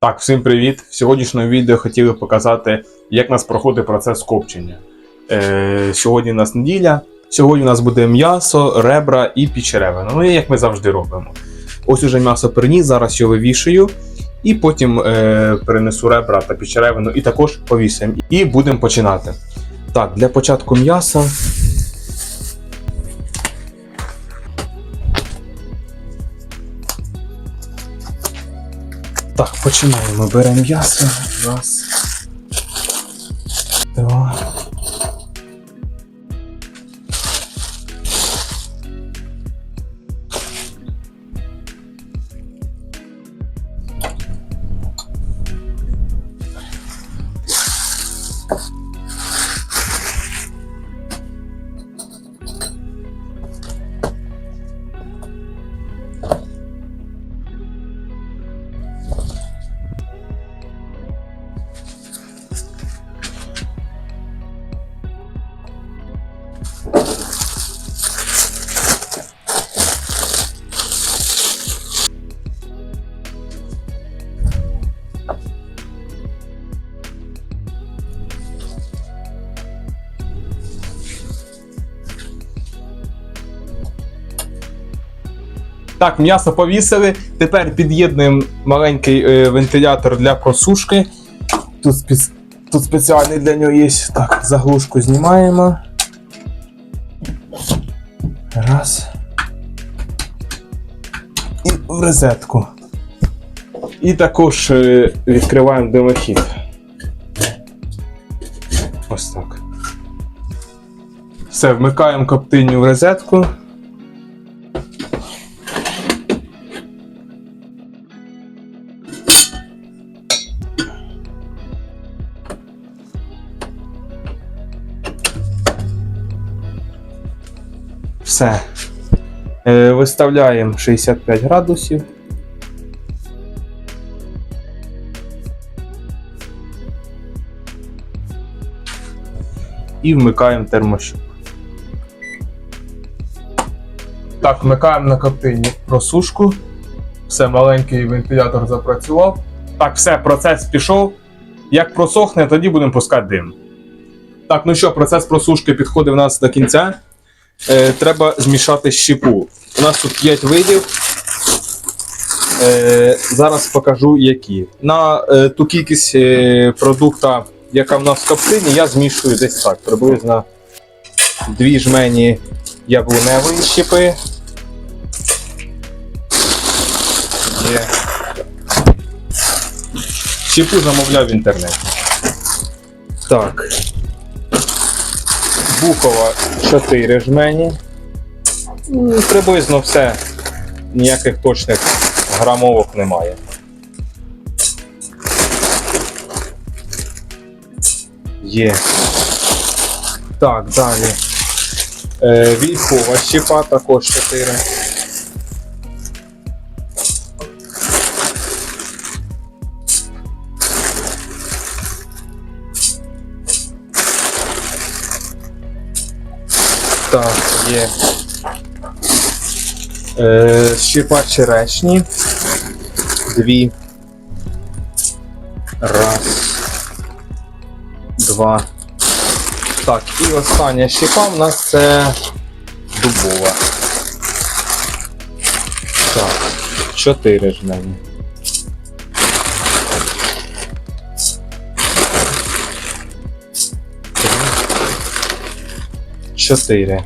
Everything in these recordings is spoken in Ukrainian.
Так, всім привіт! В сьогоднішньому відео хотіли показати, як нас проходить процес копчення. Е, сьогодні у нас неділя. Сьогодні у нас буде м'ясо, ребра і печеревина. Ну і як ми завжди робимо. Ось уже м'ясо приніс, зараз його вивішую. І потім е, перенесу ребра та печеревину і також повісимо. І будемо починати. Так, для початку м'яса. Починаємо. Беремо м'ясо. Раз. Два. Так, м'ясо повісили. Тепер під'єднуємо маленький е, вентилятор для просушки. Тут, спец... Тут спеціальний для нього є. Так, заглушку знімаємо. Раз. І в розетку. І також е, відкриваємо димохід. Ось так. Все, вмикаємо коптильню в розетку. Все. Е, виставляємо 65 градусів. І вмикаємо термощуп. Так, вмикаємо на коптильні просушку. Все, маленький вентилятор запрацював. Так, все, процес пішов. Як просохне, тоді будемо пускати дим. Так, ну що, процес просушки підходить у нас до кінця е, треба змішати щепу. У нас тут 5 видів. Е, зараз покажу які. На е, ту кількість е, продукта, яка в нас в коптині, я змішую десь так, приблизно 2 жмені яблуневої щепи. Є. Щепу замовляв в інтернеті. Так. Букова 4 жмені. Ну, Приблизно все. Ніяких точних грамовок немає. Є. Так, далі. Е, військова щепа також 4. Є. Е, щепа черешні. Дві. Раз. Два. Так, і остання щепа в нас це дубова. Так, чотири жмені. Чотири.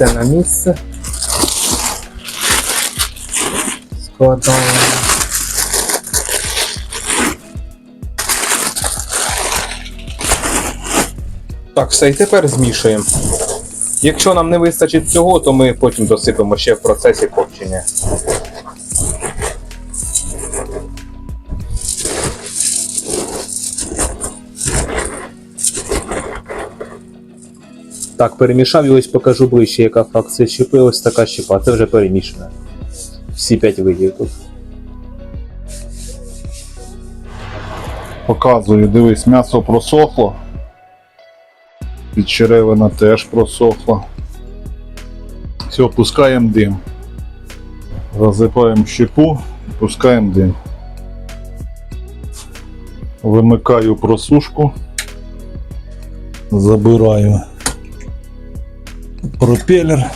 Це на місце. Складаємо. Так, все, і тепер змішуємо. Якщо нам не вистачить цього, то ми потім досипемо ще в процесі копчення. Так, перемішав і ось покажу ближче, яка фракція щепи. Ось така щепа. Це вже перемішана. Всі п'ять видів тут. Показую, дивись, м'ясо просохло. Підчеревина теж просохла. Все, пускаємо дим. Засипаємо щепу, пускаємо дим. Вимикаю просушку. Забираю пропелер,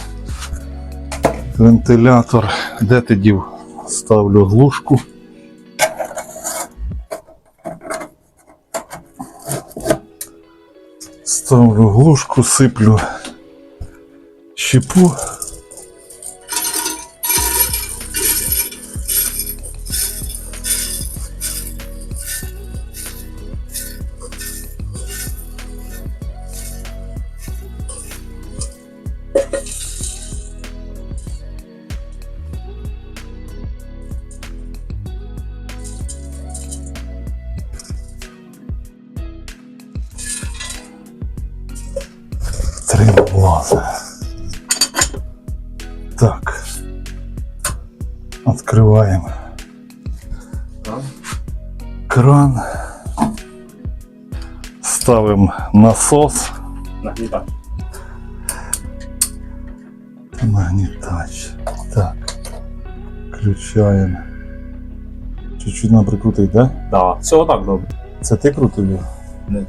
вентилятор. Де ти дів? Ставлю глушку. Ставлю глушку, сиплю щепу. Влази. Так. Открываем кран. Ставим насос. Нагнітай. Нагнетач. Так. Включаємо. Чуть-чуть нам прикрутить, да? Да, все отак добре. Це ти крутив його? Ні.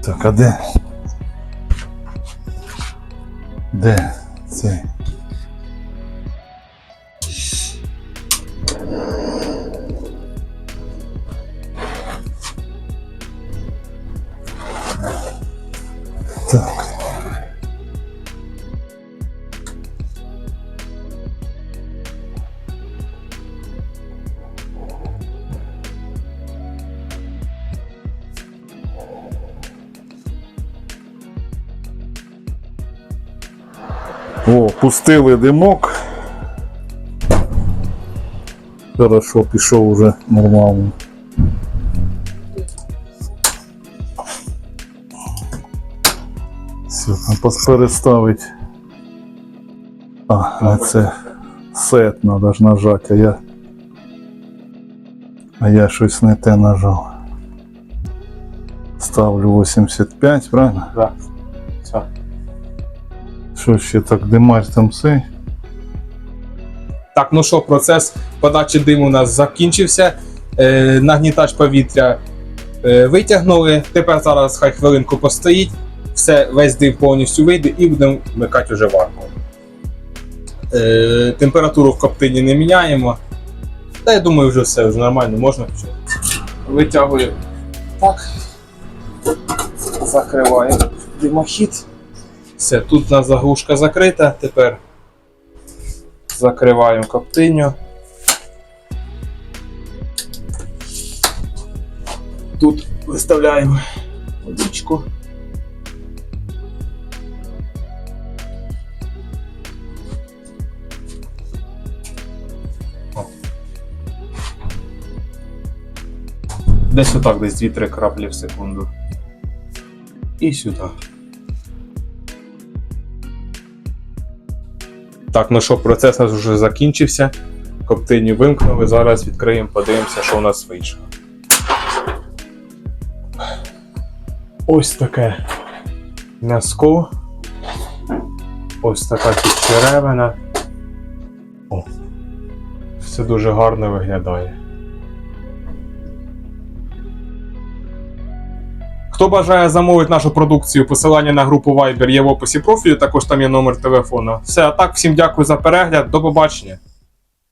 Так, а де? Де цей? О, пустили димок. Хорошо, пішов уже нормально. Все, там переставить. А, а це сет треба ж нажати, а я. А я щось не те нажав. Ставлю 85, правильно? Да. Все. Що ще так димар там цей? Так, ну що, процес подачі диму у нас закінчився. Е, нагнітач повітря е, витягнули. Тепер зараз хай хвилинку постоїть. Все, весь дим повністю вийде і будемо вмикати вже варку. Е, температуру в коптині не міняємо. Та я думаю, вже все, вже нормально, можна почати. Витягую так. Закриваємо димохід. Все, тут у нас заглушка закрита. Тепер закриваємо коптиню. Тут виставляємо водичку. Десь отак, десь 2-3 краплі в секунду. І сюди. Так, ну що, процес у нас вже закінчився. Коптині вимкнули. Зараз відкриємо, подивимося, що у нас вийшло. Ось таке м'яско. Ось така підчеревина. О. Все дуже гарно виглядає. Хто бажає замовити нашу продукцію, посилання на групу Viber є в описі профілю, також там є номер телефону. Все, а так, всім дякую за перегляд, до побачення.